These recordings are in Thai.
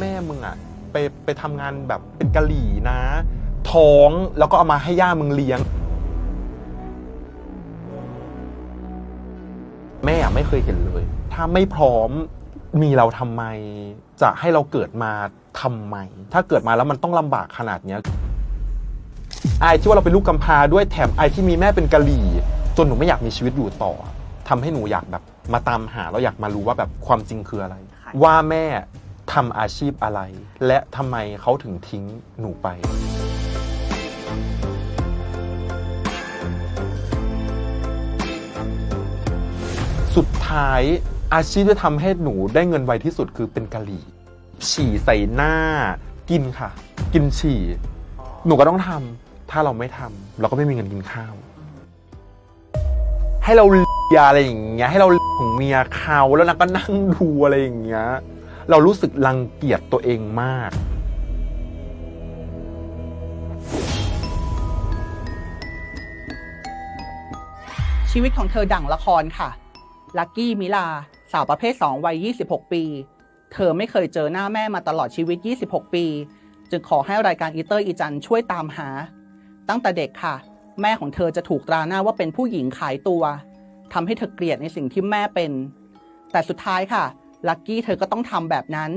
แม่มึงอะไปไปทำงานแบบเป็นกะหรี่นะ ท้องแล้วก็เอามาให้ย่ามึงเลี้ยง แม่อะไม่เคยเห็นเลย ถ้าไม่พร้อมมีเราทำไม จะให้เราเกิดมาทำไม ถ้าเกิดมาแล้วมันต้องลำบากขนาดเนี้ยไอายที่ว่าเราเป็นลูกกำพร้าด้วยแถมไอายที่มีแม่เป็นกะหรี่ จนหนูไม่อยากมีชีวิตอยู่ต่อทำให้หนูอยากแบบ มาตามหาแล้วอยากมารู้ว่าแบบความจริงคืออะไรค่ะว่าแม่ ทำอาชีพอะไร และทำไมเขาถึงทิ้งหนูไป สุดท้ายอาชีพที่ทำให้หนูได้เงินไวที่สุดคือเป็นกะหรี่ ฉี่ใส่หน้า กินค่ะ กินฉี่ หนูก็ต้องทำถ้าเราไม่ทำเราก็ไม่มีเงินกินข้าว ให้เราเลียอะไรอย่างเงี้ยให้เราของเมียเขาแล้วนางก็นั่งดูอะไรอย่างเงี้ย เรารู้สึกรังเกียจตัวเองมาก ชีวิตของเธอดั่งละครค่ะ ลักกี้มิลา สาวประเภท 2 วัย 26 ปี เธอไม่เคยเจอหน้าแม่มาตลอดชีวิต 26 ปี จึงขอให้รายการอีเตอร์อีจันช่วยตามหา ตั้งแต่เด็กค่ะ แม่ของเธอจะถูกตราหน้าว่าเป็นผู้หญิงขายตัวทำให้เธอเกลียดในสิ่งที่แม่เป็น แต่สุดท้ายค่ะ ลักกี้เธอก็ต้องทำแบบนั้น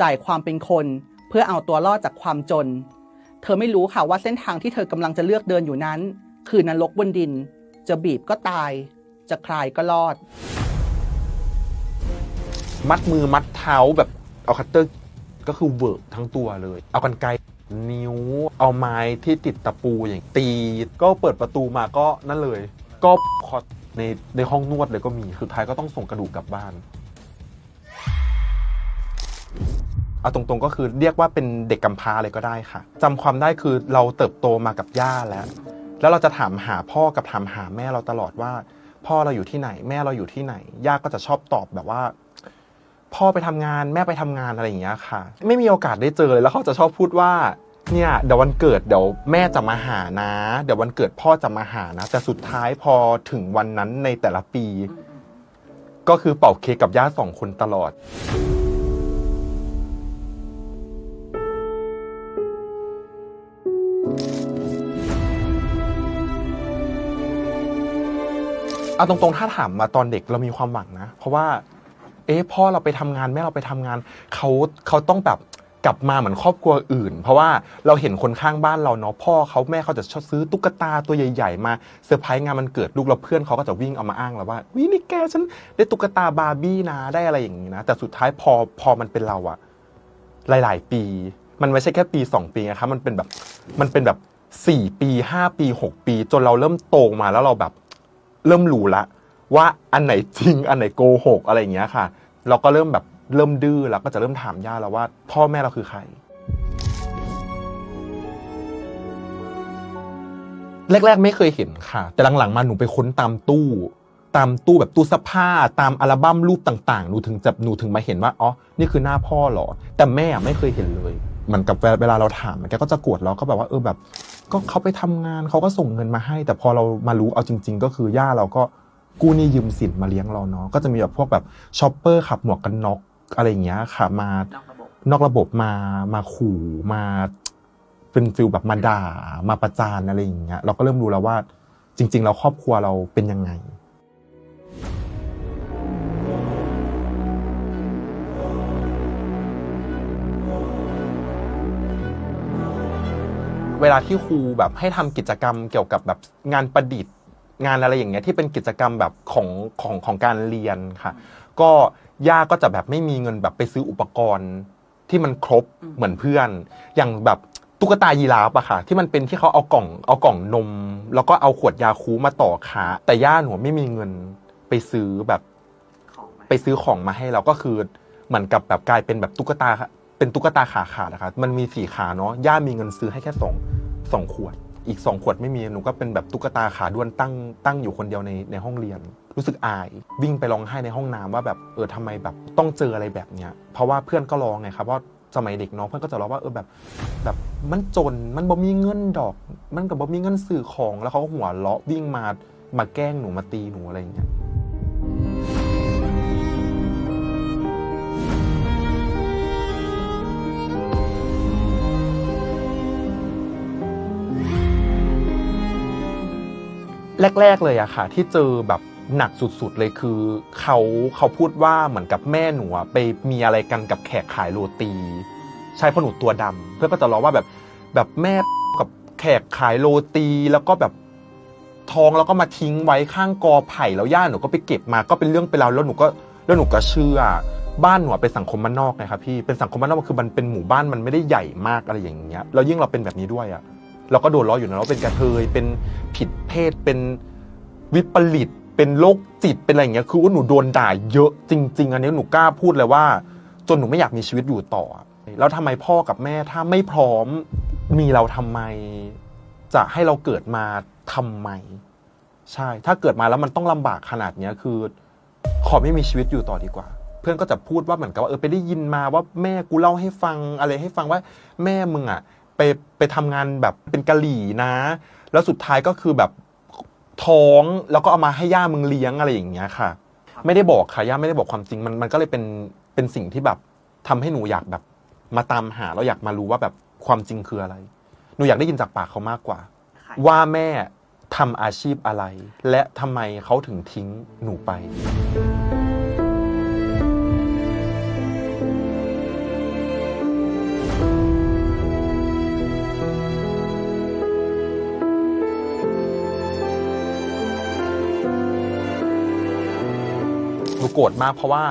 จ่ายความเป็นคนเพื่อเอาตัวรอดจากความจน เธอไม่รู้ค่ะว่าเส้นทางที่เธอกำลังจะเลือกเดินอยู่นั้น คือนรกบนดิน จะบีบก็ตาย จะคลายก็รอด มัดมือมัดเท้าแบบเอาคัตเตอร์ก็คือเวิร์กทั้งตัวเลย เอากันไกรนิ้ว เอาไม้ที่ติดตะปูอย่างตี ก็เปิดประตูมาก็นั่นเลย ก็คอดในในห้องนวดเลยก็มี สุดท้ายก็ต้องส่งกระดูกกลับบ้าน เอาตรงๆก็คือเรียกว่าเป็นเด็กกำพร้าเลยก็ได้ค่ะจำความได้คือเราเติบโตมากับย่าแล้ว แล้วเราจะถามหาพ่อกับถามหาแม่เราตลอดว่า พ่อเราอยู่ที่ไหน แม่เราอยู่ที่ไหน ย่าก็จะชอบตอบแบบว่า พ่อไปทำงานแม่ไปทำงานอะไรอย่างเงี้ยค่ะ ไม่มีโอกาสได้เจอเลยแล้วเขาจะชอบพูดว่า เนี่ยเดี๋ยววันเกิดเดี๋ยวแม่จะมาหานะ เดี๋ยววันเกิดพ่อจะมาหานะ แต่สุดท้ายพอถึงวันนั้นในแต่ละปี ก็คือเป่าเค้กกับย่าสองคนตลอด เอาตรงๆ ถ้าถามมาตอนเด็กเรามีความหวังนะ เพราะว่า เอ๊ะพ่อเราไปทำงานแม่เราไปทำงานเขาเขาต้องแบบกลับมาเหมือนครอบครัวอื่น เพราะว่าเราเห็นคนข้างบ้านเราเนาะพ่อเขาแม่เขาจะชอบซื้อตุ๊กตาตัวใหญ่ ๆ มาเซอร์ไพรส์งานมันเกิดลูกแล้วเพื่อนเขาก็จะวิ่งเอามาอ้างเราว่าวินี่แกฉันได้ตุ๊กตาบาร์บี้นะได้อะไรอย่างนี้นะ แต่สุดท้ายพอพอมันเป็นเราอะหลาย ๆ ปี มันไม่ใช่แค่ปีสองปีนะครับมันเป็นแบบมันเป็นแบบสี่ปีห้าปีหกปี จนเราเริ่มโตมาแล้วเราแบบ เริ่มรู้ละว่าอันไหนจริง อันไหนโกหกอะไรอย่างเงี้ยค่ะ เราก็เริ่มแบบเริ่มดื้อแล้วก็จะเริ่มถามย่าแล้วว่า พ่อแม่เราคือใคร แรก ๆ ไม่เคยเห็นค่ะ แต่หลังๆมาหนูไปค้นตามตู้ ตามตู้แบบตู้เสื้อผ้า ตามอัลบั้มรูปต่างๆหนูถึงจะหนูถึงมาเห็นว่าอ๋อนี่คือหน้าพ่อเหรอแต่แม่ไม่เคยเห็นเลย เหมือนกับเวลาเวลาเราถามแกก็จะโกรธเราก็แบบว่าเออแบบ ก็เขาไปทำงานเขาก็ส่งเงินมาให้ แต่พอเรามารู้เอาจริง ๆ ก็คือย่าเราก็กู้หนี้ยืมสินมาเลี้ยงเราเนาะก็จะมีแบบพวกแบบช็อปเปอร์ขับหมวกกันน็อกอะไรอย่างเงี้ยค่ะ มานอกระบบนอกระบบมามาขู่มาเป็นฟิลแบบมาด่ามาประจานอะไรอย่างเงี้ยเราก็เริ่มรู้แล้วว่าจริง ๆ แล้วครอบครัวเราเป็นยังไง เวลาที่ครูแบบให้ทำกิจกรรมเกี่ยวกับแบบงานประดิษฐ์ งานอะไรอย่างเงี้ยที่เป็นกิจกรรมแบบของของของการเรียนค่ะ ก็ย่าก็จะแบบไม่มีเงินแบบไปซื้ออุปกรณ์ที่มันครบอืมเหมือนเพื่อน อย่างแบบตุ๊กตายีราฟอะค่ะ ที่มันเป็นที่เขาเอากล่องเอากล่องนม แล้วก็เอาขวดยาคูมาต่อขาแต่ย่าหนูไม่มีเงินไปซื้อแบบของมาไปซื้อของมาให้เราก็คือเหมือนกับแบบกลายเป็นแบบตุ๊กตา เป็นตุ๊กตาขาขาดนะคะมันมีสี่ขาเนาะ ย่ามีเงินซื้อให้แค่สองสองขวด อีกสองขวดไม่มี หนูก็เป็นแบบตุ๊กตาขาด้วนตั้งตั้งอยู่คนเดียวในในห้องเรียน รู้สึกอาย วิ่งไปร้องไห้ในห้องน้ำว่าแบบเออทำไมแบบต้องเจออะไรแบบเนี้ย เพราะว่าเพื่อนก็ร้องไงครับว่าสมัยเด็กน้องเพื่อนก็จะร้องว่าเออแบบแบบมันจนมันบ่มีเงินดอก มันกับบ่มีเงินซื้อของแล้วเขาก็หัวเราะวิ่งมามาแกล้งหนูมาตีหนูอะไรอย่างเงี้ย แรก ๆ เลยอะค่ะ ที่เจอแบบหนักสุดๆเลยคือเขาเขาพูดว่าเหมือนกับแม่หนูอะไปมีอะไรกันกับแขกขายโรตี ใช่เพหนูตัวดำเพื่อนก็จะล้อว่าแบบแบบแม่กับแขกขายโรตีแล้วก็แบบทองแล้วก็มาทิ้งไว้ข้างกอไผ่แล้วย่าหนูก็ไปเก็บมาก็เป็นเรื่องเป็นราวแล้วหนูก็แล้วหนูก็เชื่อ บ้านหนูอะเป็นสังคมบ้านนอกไงครับพี่เป็นสังคมบ้านนอกคือมันเป็นหมู่บ้านมันไม่ได้ใหญ่มากอะไรอย่างเงี้ยแล้วยิ่งเราเป็นแบบนี้ด้วยอะ เราก็โดนล้ออยู่นะเราเป็นกระเทยเป็นผิดเพศเป็นวิปริตเป็นโรคจิตเป็นอะไรอย่างเงี้ยคือว่าหนูโดนด่าเยอะจริง ๆ อันนี้หนูกล้าพูดเลยว่า จนหนูไม่อยากมีชีวิตอยู่ต่อ แล้วทำไมพ่อกับแม่ถ้าไม่พร้อมมีเราทำไม จะให้เราเกิดมาทำไม ใช่ ถ้าเกิดมาแล้วมันต้องลำบากขนาดเนี้ยคือ ขอไม่มีชีวิตอยู่ต่อดีกว่า เพื่อนก็จะพูดว่าเหมือนกับว่าเออไปได้ยินมาว่าแม่กูเล่าให้ฟังอะไรให้ฟังว่าแม่มึงอะ ไปไปทำงานแบบเป็นกะหรี่นะ แล้วสุดท้ายก็คือแบบท้องแล้วก็เอามาให้ย่ามึงเลี้ยงอะไรอย่างเงี้ยค่ะ ไม่ได้บอกค่ะย่าไม่ได้บอกความจริงมันมันก็เลยเป็นเป็นสิ่งที่แบบทำให้หนูอยากแบบ มาตามหาแล้วอยากมารู้ว่าแบบความจริงคืออะไร หนูอยากได้ยินจากปากเขามากกว่า ว่าแม่ทำอาชีพอะไร และทำไมเขาถึงทิ้งหนูไป โกรธมากเพราะว่า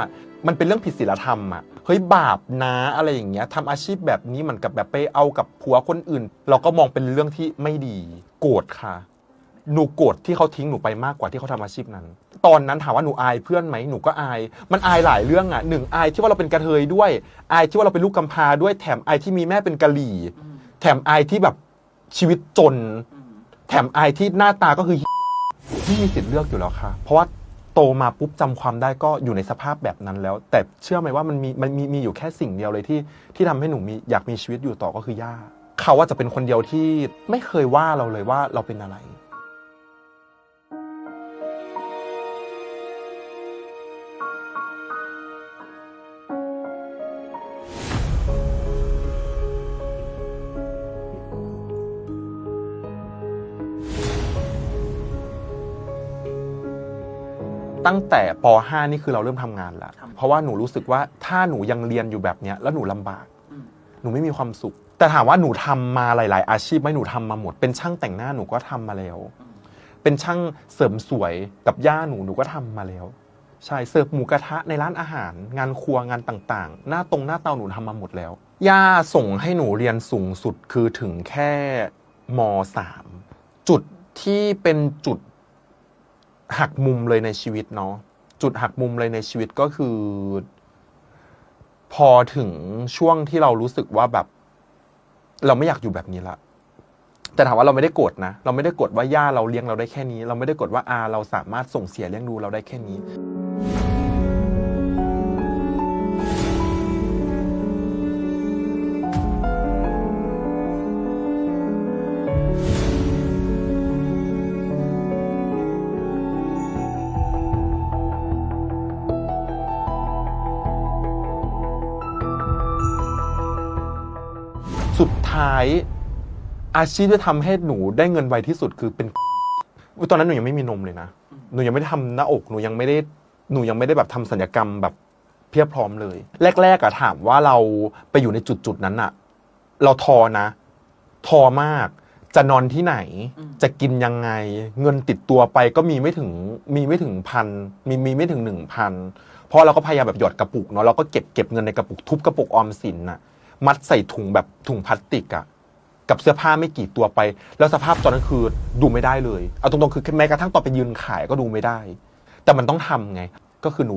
มันเป็นเรื่องผิดศีลธรรมอะเฮ้ยบาปนะอะไรอย่างเงี้ยทำอาชีพแบบนี้เหมือนกับแบบไปเอากับผัวคนอื่น เราก็มองเป็นเรื่องที่ไม่ดี โกรธค่ะ หนูโกรธที่เขาทิ้งหนูไปมากกว่าที่เขาทำอาชีพนั้น ตอนนั้นถามว่าหนูอายเพื่อนไหมหนูก็อาย มันอายหลายเรื่องอะหนึ่งอายที่ว่าเราเป็นกระเทยด้วย อายที่ว่าเราเป็นลูกกำพร้าด้วยแถมอายที่มีแม่เป็นกะหรี่ แถมอายที่แบบชีวิตจน แถมอายที่หน้าตาก็คือที่มีสิทธิ์เลือกอยู่แล้วค่ะ เพราะว่า โตมาปุ๊บจำความได้ก็อยู่ในสภาพแบบนั้นแล้ว แต่เชื่อไหมว่ามันมีมันมีมีอยู่แค่สิ่งเดียวเลยที่ที่ทำให้หนูมีอยากมีชีวิตอยู่ต่อก็คือย่าเขาว่าจะเป็นคนเดียวที่ไม่เคยว่าเราเลยว่าเราเป็นอะไร ตั้งแต่ป .5 นี่คือเราเริ่มทำงานแล้วทำเพราะว่าหนูรู้สึกว่าถ้าหนูยังเรียนอยู่แบบเนี้ยแล้วหนูลำบากหนูไม่มีความสุข แต่ถามว่าหนูทำมาหลาย ๆ อาชีพไหมหนูทำมาหมด เป็นช่างแต่งหน้าหนูก็ทำมาแล้วเป็นช่างเสริมสวยกับย่าหนูหนูก็ทำมาแล้ว ใช่เสิร์ฟหมูกระทะในร้านอาหาร งานครัวงานต่าง ๆ หน้าตรงหน้าเตาหนูทำมาหมดแล้ว ย่าส่งให้หนูเรียนสูงสุดคือถึงแค่มสามจุดที่เป็นจุด หักมุมเลยในชีวิตเนาะจุดหักมุมเลยในชีวิตก็คือ พอถึงช่วงที่เรารู้สึกว่าแบบ เราไม่อยากอยู่แบบนี้ละแต่ถามว่าเราไม่ได้โกรธนะ เราไม่ได้โกรธว่าย่าเราเลี้ยงเราได้แค่นี้ เราไม่ได้โกรธว่าอาเราสามารถส่งเสียเลี้ยงดูเราได้แค่นี้ สุดท้าย อาชีพที่ทำให้หนูได้เงินไวที่สุดคือเป็นอุ๊ยตอนนั้นหนูยังไม่มีนมเลยนะ หนูยังไม่ได้ทำหน้าอกหนูยังไม่ได้หนูยังไม่ได้แบบทำสัญญกรรมแบบเพียบพร้อมเลย แรก ๆอะถามว่าเราไปอยู่ในจุดจุดๆนั้นอะเราทอนะ ทอมาก จะนอนที่ไหนอืมจะกินยังไง เงินติดตัวไปก็มีไม่ถึงมีไม่ถึงพันมีมีไม่ถึงหนึ่งพันเพราะเราก็พยายามแบบหยอดกระปุกเนาะเราก็เก็บเก็บเงินในกระปุกทุบกระปุกออมสินน่ะ มัดใส่ถุงแบบถุงพลาสติกอะกับเสื้อผ้าไม่กี่ตัวไป แล้วสภาพตอนนั้นคือดูไม่ได้เลย เอาตรงๆคือแม้กระทั่งตอนไปยืนขายก็ดูไม่ได้ แต่มันต้องทำไง ก็คือหนู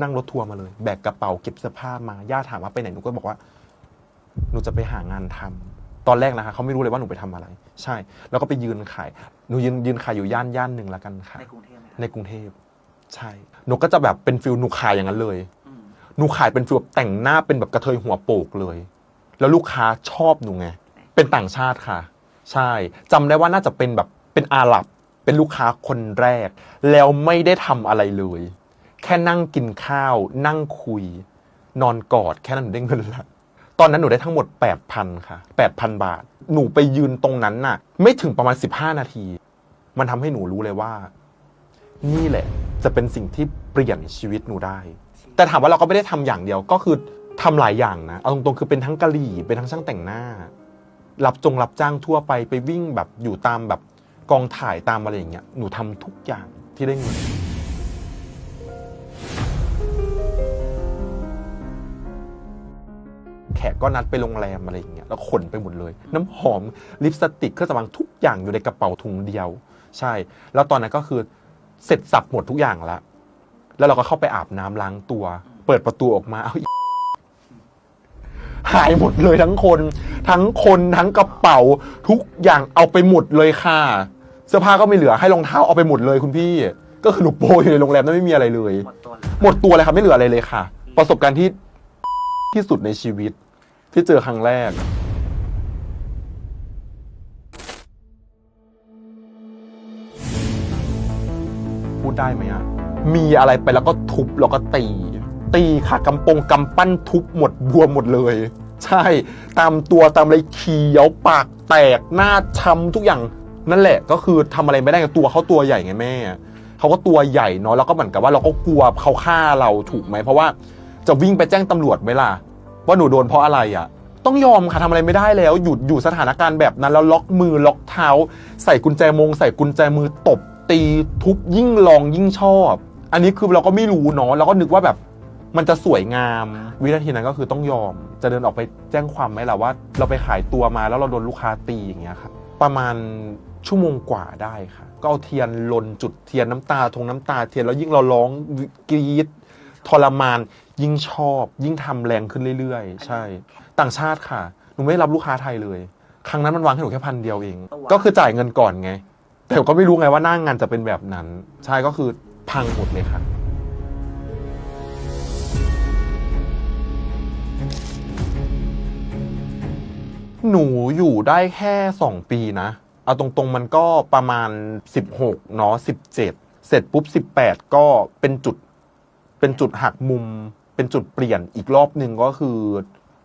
นั่งรถทัวร์มาเลย แบกกระเป๋าเก็บเสื้อผ้ามาย่าถามว่าไปไหนหนูก็บอกว่า หนูจะไปหางานทำตอนแรกนะคะเขาไม่รู้เลยว่าหนูไปทำอะไร ใช่ แล้วก็ไปยืนขายหนูยืนยืนขายอยู่ย่านย่านหนึ่งละกันค่ะในกรุงเทพไหมในกรุงเทพใช่ หนูก็จะแบบเป็นฟิลหนูขายอย่างนั้นเลยอืม หนูขายเป็นฟิลแบบแต่งหน้าเป็นแบบกระเทยหัวโปกเลย แล้วลูกค้าชอบหนูไง เป็นต่างชาติค่ะ ใช่จำได้ว่าน่าจะเป็นแบบเป็นอาหรับ เป็นลูกค้าคนแรก แล้วไม่ได้ทำอะไรเลย แค่นั่งกินข้าว นั่งคุย นอนกอด แค่นั้นหนูได้เงินละตอนนั้นหนูได้ทั้งหมด 8,000 ค่ะ 8,000 บาท หนูไปยืนตรงนั้นน่ะ ไม่ถึงประมาณ 15 นาที มันทำให้หนูรู้เลยว่า นี่แหละ จะเป็นสิ่งที่เปลี่ยนชีวิตหนูได้ แต่ถามว่าเราก็ไม่ได้ทำอย่างเดียวก็คือทำหลายอย่างนะเอาตรงๆคือเป็นทั้งกะหรี่เป็นทั้งช่างแต่งหน้า รับจงรับจ้างทั่วไปไปวิ่งแบบอยู่ตามแบบกองถ่ายตามอะไรอย่างเงี้ยหนูทำทุกอย่างที่ได้เงินแขกก็นัดไปโรงแรมอะไรอย่างเงี้ยแล้วขนไปหมดเลย น้ำหอมลิปสติกเครื่องสำอางทุกอย่างอยู่ในกระเป๋าถุงเดียว ใช่ แล้วตอนนั้นก็คือเสร็จสับหมดทุกอย่างแล้ว แล้วเราก็เข้าไปอาบน้ำล้างตัว เปิดประตูออกมาเอาหายหมดเลยทั้งคน ทั้งคนทั้งกระเป๋า ทุกอย่างเอาไปหมดเลยค่ะ เสื้อผ้าก็ไม่เหลือให้รองเท้าเอาไปหมดเลยคุณพี่ ก็คือหนูโปอยู่ในโรงแรมนั้นไม่มีอะไรเลย หมดตัวเลยหมดตัวเลยครับไม่เหลืออะไรเลยค่ะ ประสบการณ์ที่ที่สุดในชีวิต ที่เจอครั้งแรกพูดได้ไหมอะ มีอะไรไปแล้วก็ทุบแล้วก็ตี ตีค่ะกำปงกำปั้นทุบหมดบวมหมดเลย ใช่ ตามตัวตามอะไรเขียวปากแตกหน้าช้ำทุกอย่างนั่นแหละก็คือทำอะไรไม่ได้ตัวเขาตัวใหญ่ไงแม่เขาก็ตัวใหญ่เนาะแล้วก็เหมือนกับว่าเราก็กลัวเขาฆ่าเราถูกไหมเพราะว่าจะวิ่งไปแจ้งตำรวจไหมล่ะว่าหนูโดนเพราะอะไรอะ ต้องยอมค่ะทำอะไรไม่ได้แล้วหยุดอยู่สถานการณ์แบบนั้นแล้วล็อกมือล็อกเท้า ใส่กุญแจมง ใส่กุญแจมือตบตีทุบยิ่งลองยิ่งชอบ อันนี้คือเราก็ไม่รู้เนาะเราก็นึกว่าแบบมันจะสวยงาม วินาทีนั้นก็คือต้องยอม จะเดินออกไปแจ้งความไหมล่ะว่า เราไปขายตัวมาแล้วเราโดนลูกค้าตีอย่างเงี้ยครับประมาณชั่วโมงกว่าได้ค่ะ ก็เอาเทียนลนจุดเทียนน้ำตาทงน้ำตา เทียนแล้วยิ่งเราร้องกรีดทรมาน ยิ่งชอบ ยิ่งทำแรงขึ้นเรื่อยๆ ใช่ ต่างชาติค่ะหนูไม่ได้รับลูกค้าไทยเลย ครั้งนั้นมันวางให้หนูแค่พันเดียวเอง ก็คือจ่ายเงินก่อนไง แต่ก็ไม่รู้ไงว่าหน้างงานจะเป็นแบบนั้น ใช่ก็คือ พังหมดเลยค่ะ หนูอยู่ได้แค่ 2 ปีนะ เอาตรงๆมันก็ประมาณ 16เนาะ17 เสร็จปุ๊บ 18 ก็เป็นจุดเป็นจุดหักมุม เป็นจุดเปลี่ยนอีกรอบหนึ่งก็คือ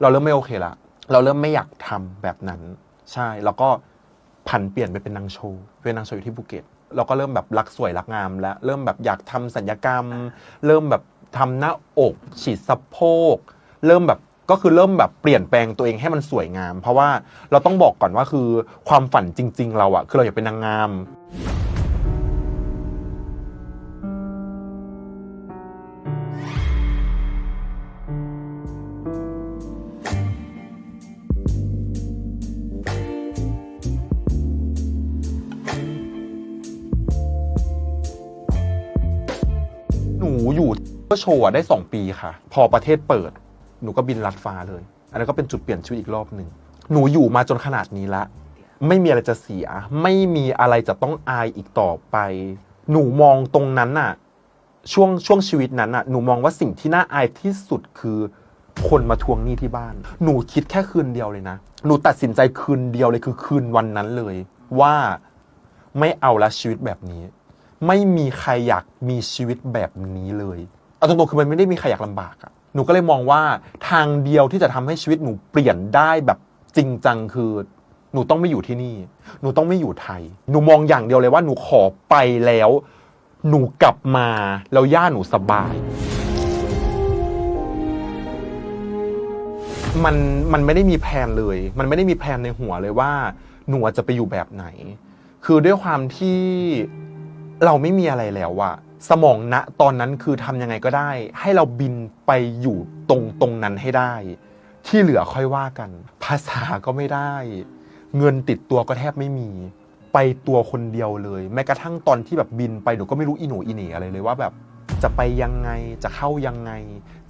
เราเริ่มไม่โอเคละ เราเริ่มไม่อยากทำแบบนั้น ใช่แล้วก็ผันเปลี่ยนไปเป็นนางโชว์เป็นนางโชว์อยู่ที่ภูเก็ต เราก็เริ่มแบบรักสวยรักงามแล้วเริ่มแบบอยากทำสัญญกรรม เริ่มแบบทำหน้าอกฉีดสะโพก เริ่มแบบก็คือเริ่มแบบเปลี่ยนแปลงตัวเองให้มันสวยงาม เพราะว่าเราต้องบอกก่อนว่าคือความฝันจริง ๆ เราอะคือเราอยากเป็นนางงาม ก็โชว์ได้ 2 ปีค่ะ พอประเทศเปิด หนูก็บินลัดฟ้าเลย อันนั้นก็เป็นจุดเปลี่ยนชีวิตอีกรอบหนึ่ง หนูอยู่มาจนขนาดนี้ละ ไม่มีอะไรจะเสีย ไม่มีอะไรจะต้องอายอีกต่อไป หนูมองตรงนั้นน่ะ ช่วงช่วงชีวิตนั้นน่ะ หนูมองว่าสิ่งที่น่าอายที่สุดคือคนมาทวงหนี้ที่บ้าน หนูคิดแค่คืนเดียวเลยนะ หนูตัดสินใจคืนเดียวเลยคือคืนวันนั้นเลย ว่าไม่เอาละชีวิตแบบนี้ ไม่มีใครอยากมีชีวิตแบบนี้เลย เอาตรงๆคือมันไม่ได้มีใครอยากลำบากอะหนูก็เลยมองว่าทางเดียวที่จะทำให้ชีวิตหนูเปลี่ยนได้แบบจริงจังคือหนูต้องไม่อยู่ที่นี่ หนูต้องไม่อยู่ไทย หนูมองอย่างเดียวเลยว่าหนูขอไปแล้ว หนูกลับมาแล้วย่าหนูสบาย มันมันไม่ได้มีแผนเลย มันไม่ได้มีแผนในหัวเลยว่า หนูจะไปอยู่แบบไหน คือด้วยความที่เราไม่มีอะไรแล้วอะ สมองณตอนนั้นคือทำยังไงก็ได้ ให้เราบินไปอยู่ตรงตรงนั้นให้ได้ ที่เหลือค่อยว่ากัน ภาษาก็ไม่ได้ เงินติดตัวก็แทบไม่มี ไปตัวคนเดียวเลย แม้กระทั่งตอนที่แบบบินไปหนูก็ไม่รู้อีหนูอีเหน่อะไรเลยว่าแบบจะไปยังไงจะเข้ายังไง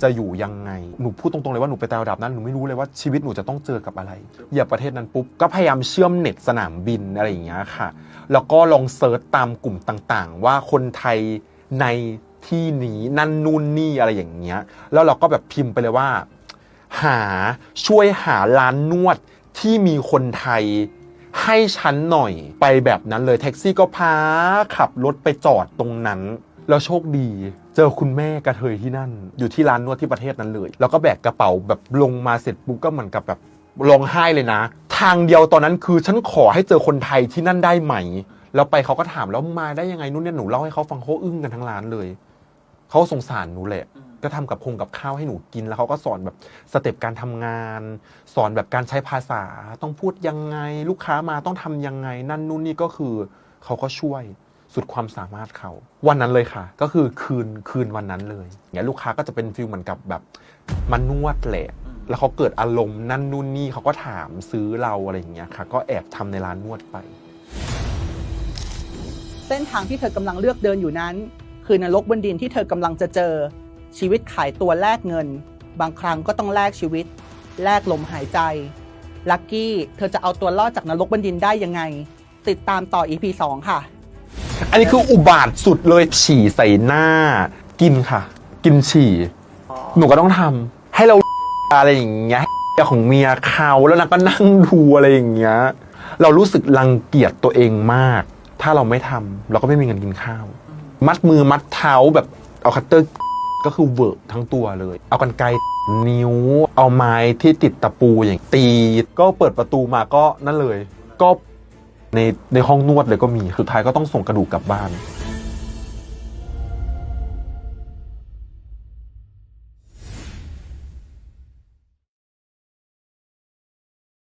จะอยู่ยังไง หนูพูดตรงๆเลยว่าหนูไปแต่ระดับนั้นหนูไม่รู้เลยว่าชีวิตหนูจะต้องเจอกับอะไรเหยียบประเทศนั้นปุ๊บก็พยายามเชื่อมเน็ตสนามบินอะไรอย่างเงี้ยค่ะ แล้วก็ลองเซิร์ชตามกลุ่มต่างๆ ว่าคนไทย ในที่นี้นั่นนู่นนี่อะไรอย่างเงี้ย แล้วเราก็แบบพิมพ์ไปเลยว่า หาช่วยหาร้านนวดที่มีคนไทยให้ฉันหน่อยไปแบบนั้นเลยแท็กซี่ก็พาขับรถไปจอดตรงนั้น แล้วโชคดี เจอคุณแม่กระเทยที่นั่น อยู่ที่ร้านนวดที่ประเทศนั้นเลย แล้วก็แบกกระเป๋าแบบลงมาเสร็จปุ๊บก็เหมือนกับแบบร้องไห้เลยนะ ทางเดียวตอนนั้นคือฉันขอให้เจอคนไทยที่นั่นได้ไหม แล้วไปเขาก็ถามแล้วมาได้ยังไงนู่นเนี่ยหนูเล่าให้เขาฟังเขาอึ้งกันทั้งร้านเลยเขาสงสารหนูแหละ ก็ทำกับคงกับข้าวให้หนูกินแล้วเขาก็สอนแบบสเต็ปการทำงาน สอนแบบการใช้ภาษา ต้องพูดยังไง ลูกค้ามาต้องทำยังไง นั่นนู่นนี่ก็คือเขาก็ช่วยสุดความสามารถเขาวันนั้นเลยค่ะ ก็คือคืนคืนวันนั้นเลยเงี้ยลูกค้าก็จะเป็นฟิลเหมือนกับแบบมันนวดแหละแล้วเขาเกิดอารมณ์นั่นนู่นนี่เขาก็ถามซื้อเราอะไรอย่างเงี้ยค่ะ ก็แอบทำในร้านนวดไป เส้นทางที่เธอกำลังเลือกเดินอยู่นั้น คือนรกบนดินที่เธอกำลังจะเจอ ชีวิตขายตัวแลกเงิน บางครั้งก็ต้องแลกชีวิต แลกลมหายใจ ลักกี้ เธอจะเอาตัวรอดจากนรกบนดินได้ยังไง ติดตามต่อ EP 2 ค่ะ อันนี้คืออุบาทสุดเลยฉี่ใส่หน้า กินค่ะ กินฉี่ หนูก็ต้องทำให้เราอะไรอย่างเงี้ยของเมียเขาแล้วนางก็นั่งดูอะไรอย่างเงี้ยเรารู้สึกรังเกียจตัวเองมาก ถ้าเราไม่ทำเราก็ไม่มีเงินกินข้าว มัดมือมัดเท้าแบบเอาคัตเตอร์ก็คือเวิร์กทั้งตัวเลย เอากันไกลนิ้ว เอาไม้ที่ติดตะปูอย่างตีก็เปิดประตูมาก็นั่นเลย ก็ในในห้องนวดเลยก็มีสุดท้ายก็ต้องส่งกระดูกกลับบ้าน